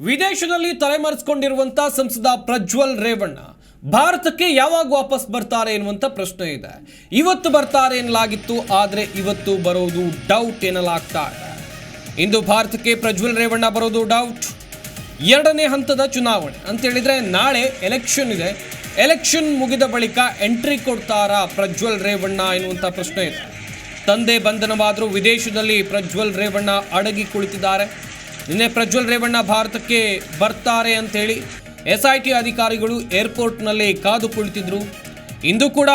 ವಿದೇಶದಲ್ಲಿ ತಲೆಮರೆಸಿಕೊಂಡಿರುವಂತ ಸಂಸದ ಪ್ರಜ್ವಲ್ ರೇವಣ್ಣ ಭಾರತಕ್ಕೆ ಯಾವಾಗ ವಾಪಸ್ ಬರ್ತಾರೆ ಎನ್ನುವಂಥ ಪ್ರಶ್ನೆ ಇದೆ. ಇವತ್ತು ಬರ್ತಾರೆ ಎನ್ನಲಾಗಿತ್ತು, ಆದರೆ ಇವತ್ತು ಬರೋದು ಡೌಟ್ ಎನ್ನಲಾಗ್ತಾ ಇದೆ. ಇಂದು ಭಾರತಕ್ಕೆ ಪ್ರಜ್ವಲ್ ರೇವಣ್ಣ ಬರೋದು ಡೌಟ್ ಎರಡನೇ ಹಂತದ ಚುನಾವಣೆ. ಅಂತ ಹೇಳಿದ್ರೆ ನಾಳೆ ಎಲೆಕ್ಷನ್ ಇದೆ. ಎಲೆಕ್ಷನ್ ಮುಗಿದ ಬಳಿಕ ಎಂಟ್ರಿ ಕೊಡ್ತಾರಾ ಪ್ರಜ್ವಲ್ ರೇವಣ್ಣ ಎನ್ನುವಂಥ ಪ್ರಶ್ನೆ ಇದೆ. ತಂದೆ ಬಂಧನವಾದರೂ ವಿದೇಶದಲ್ಲಿ ಪ್ರಜ್ವಲ್ ರೇವಣ್ಣ ಅಡಗಿ ಕುಳಿತಿದ್ದಾರೆ. ನಿನ್ನೆ ಪ್ರಜ್ವಲ್ ರೇವಣ್ಣ ಭಾರತಕ್ಕೆ ಬರ್ತಾರೆ ಅಂತೇಳಿ ಎಸ್ ಐ ಟಿ ಅಧಿಕಾರಿಗಳು ಏರ್ಪೋರ್ಟ್ನಲ್ಲಿ ಕಾದು ಕುಳಿತಿದ್ರು ಇಂದು ಕೂಡ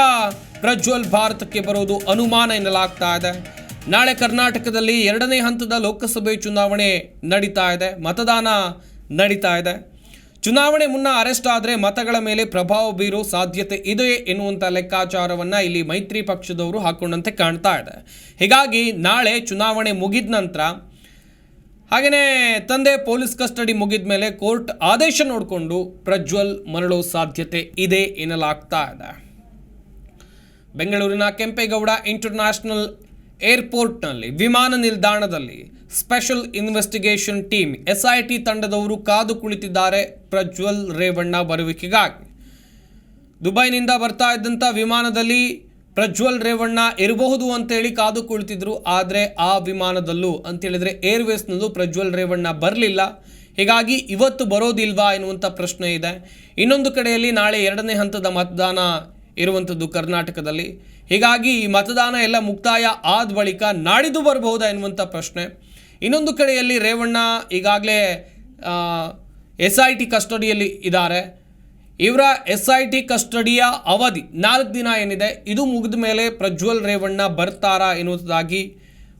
ಪ್ರಜ್ವಲ್ ಭಾರತಕ್ಕೆ ಬರೋದು ಅನುಮಾನ ಎನ್ನಲಾಗ್ತಾ ಇದೆ. ನಾಳೆ ಕರ್ನಾಟಕದಲ್ಲಿ ಎರಡನೇ ಹಂತದ ಲೋಕಸಭೆ ಚುನಾವಣೆ ನಡೀತಾ ಇದೆ, ಮತದಾನ ನಡೀತಾ ಇದೆ. ಚುನಾವಣೆ ಮುನ್ನ ಅರೆಸ್ಟ್ ಆದರೆ ಮತಗಳ ಮೇಲೆ ಪ್ರಭಾವ ಬೀರೋ ಸಾಧ್ಯತೆ ಇದೆ ಎನ್ನುವಂಥ ಲೆಕ್ಕಾಚಾರವನ್ನು ಇಲ್ಲಿ ಮೈತ್ರಿ ಪಕ್ಷದವರು ಹಾಕೊಂಡಂತೆ ಕಾಣ್ತಾ ಇದೆ. ಹೀಗಾಗಿ ನಾಳೆ ಚುನಾವಣೆ ಮುಗಿದ ನಂತರ ಹಾಗೆಯೇ ತಂದೆ ಪೊಲೀಸ್ ಕಸ್ಟಡಿ ಮುಗಿದ ಮೇಲೆ ಕೋರ್ಟ್ ಆದೇಶ ನೋಡಿಕೊಂಡು ಪ್ರಜ್ವಲ್ ಮರಳೋ ಸಾಧ್ಯತೆ ಇದೆ ಎನ್ನಲಾಗ್ತಾ ಇದೆ. ಬೆಂಗಳೂರಿನ ಕೆಂಪೇಗೌಡ ಇಂಟರ್ನ್ಯಾಷನಲ್ ಏರ್ಪೋರ್ಟ್ನಲ್ಲಿ ವಿಮಾನ ನಿಲ್ದಾಣದಲ್ಲಿ ಸ್ಪೆಷಲ್ ಇನ್ವೆಸ್ಟಿಗೇಷನ್ ಟೀಮ್ ಎಸ್ಐಟಿ ತಂಡದವರು ಕಾದು ಕುಳಿತಿದ್ದಾರೆ ಪ್ರಜ್ವಲ್ ರೇವಣ್ಣ ಬರುವಿಕೆಗಾಗಿ. ದುಬೈನಿಂದ ಬರ್ತಾ ಇದ್ದಂಥ ವಿಮಾನದಲ್ಲಿ ಪ್ರಜ್ವಲ್ ರೇವಣ್ಣ ಇರಬಹುದು ಅಂತೇಳಿ ಕಾದು ಕುಳಿತಿದ್ರು, ಆದರೆ ಆ ವಿಮಾನದಲ್ಲೂ ಅಂತೇಳಿದರೆ ಏರ್ವೇಸ್ನಲ್ಲೂ ಪ್ರಜ್ವಲ್ ರೇವಣ್ಣ ಬರಲಿಲ್ಲ. ಹೀಗಾಗಿ ಇವತ್ತು ಬರೋದಿಲ್ವಾ ಎನ್ನುವಂಥ ಪ್ರಶ್ನೆ ಇದೆ. ಇನ್ನೊಂದು ಕಡೆಯಲ್ಲಿ ನಾಳೆ ಎರಡನೇ ಹಂತದ ಮತದಾನ ಇರುವಂಥದ್ದು ಕರ್ನಾಟಕದಲ್ಲಿ. ಹೀಗಾಗಿ ಈ ಮತದಾನ ಎಲ್ಲ ಮುಕ್ತಾಯ ಆದ ಬಳಿಕ ನಾಡಿದ್ದು ಬರಬಹುದಾ ಎನ್ನುವಂಥ ಪ್ರಶ್ನೆ. ಇನ್ನೊಂದು ಕಡೆಯಲ್ಲಿ ರೇವಣ್ಣ ಈಗಾಗಲೇ ಎಸ್ ಐ ಟಿ ಕಸ್ಟಡಿಯಲ್ಲಿ ಇದ್ದಾರೆ. ಇವರ ಎಸ್ ಐ ಟಿ ಕಸ್ಟಡಿಯ ಅವಧಿ ನಾಲ್ಕು ದಿನ ಏನಿದೆ, ಇದು ಮುಗಿದ ಮೇಲೆ ಪ್ರಜ್ವಲ್ ರೇವಣ್ಣ ಬರ್ತಾರಾ ಎನ್ನುವುದಾಗಿ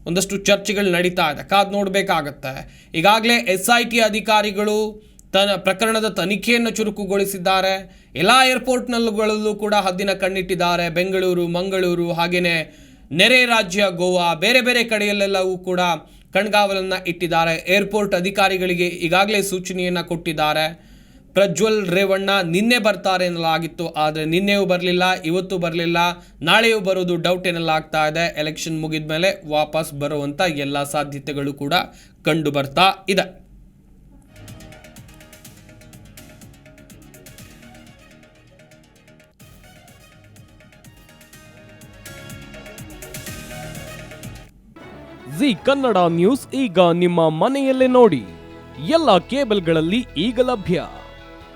ಒಂದಷ್ಟು ಚರ್ಚೆಗಳು ನಡೀತಾ ಇದೆ. ಕಾದು ನೋಡಬೇಕಾಗತ್ತೆ. ಈಗಾಗಲೇ ಎಸ್ ಐ ಟಿ ಅಧಿಕಾರಿಗಳು ತನ್ನ ಪ್ರಕರಣದ ತನಿಖೆಯನ್ನು ಚುರುಕುಗೊಳಿಸಿದ್ದಾರೆ. ಎಲ್ಲ ಏರ್ಪೋರ್ಟ್ನಲ್ಲೂ ಕೂಡ ಹದ್ದಿನ ಕಣ್ಣಿಟ್ಟಿದ್ದಾರೆ. ಬೆಂಗಳೂರು, ಮಂಗಳೂರು ಹಾಗೆಯೇ ನೆರೆ ರಾಜ್ಯ, ಗೋವಾ, ಬೇರೆ ಬೇರೆ ಕಡೆಯಲ್ಲೆಲ್ಲವೂ ಕೂಡ ಕಣ್ಗಾವಲನ್ನು ಇಟ್ಟಿದ್ದಾರೆ. ಏರ್ಪೋರ್ಟ್ ಅಧಿಕಾರಿಗಳಿಗೆ ಈಗಾಗಲೇ ಸೂಚನೆಯನ್ನು ಕೊಟ್ಟಿದ್ದಾರೆ. ಪ್ರಜ್ವಲ್ ರೇವಣ್ಣ ನಿನ್ನೆ ಬರ್ತಾರೆ ಎನ್ನಲಾಗಿತ್ತು, ಆದರೆ ನಿನ್ನೆಯೂ ಬರಲಿಲ್ಲ, ಇವತ್ತು ಬರಲಿಲ್ಲ. ನಾಳೆಯೂ ಬರೋದು ಡೌಟ್ ಏನಲ್ಲಾಗ್ತಾ ಇದೆ. ಎಲೆಕ್ಷನ್ ಮುಗಿದ ಮೇಲೆ ವಾಪಸ್ ಬರುವಂಥ ಎಲ್ಲ ಸಾಧ್ಯತೆಗಳು ಕೂಡ ಕಂಡು ಬರ್ತಾ ಇದೆ. ಜಿ ಕನ್ನಡ ನ್ಯೂಸ್ ಈಗ ನಿಮ್ಮ ಮನೆಯಲ್ಲೇ ನೋಡಿ. ಎಲ್ಲ ಕೇಬಲ್ಗಳಲ್ಲಿ ಈಗ ಲಭ್ಯ.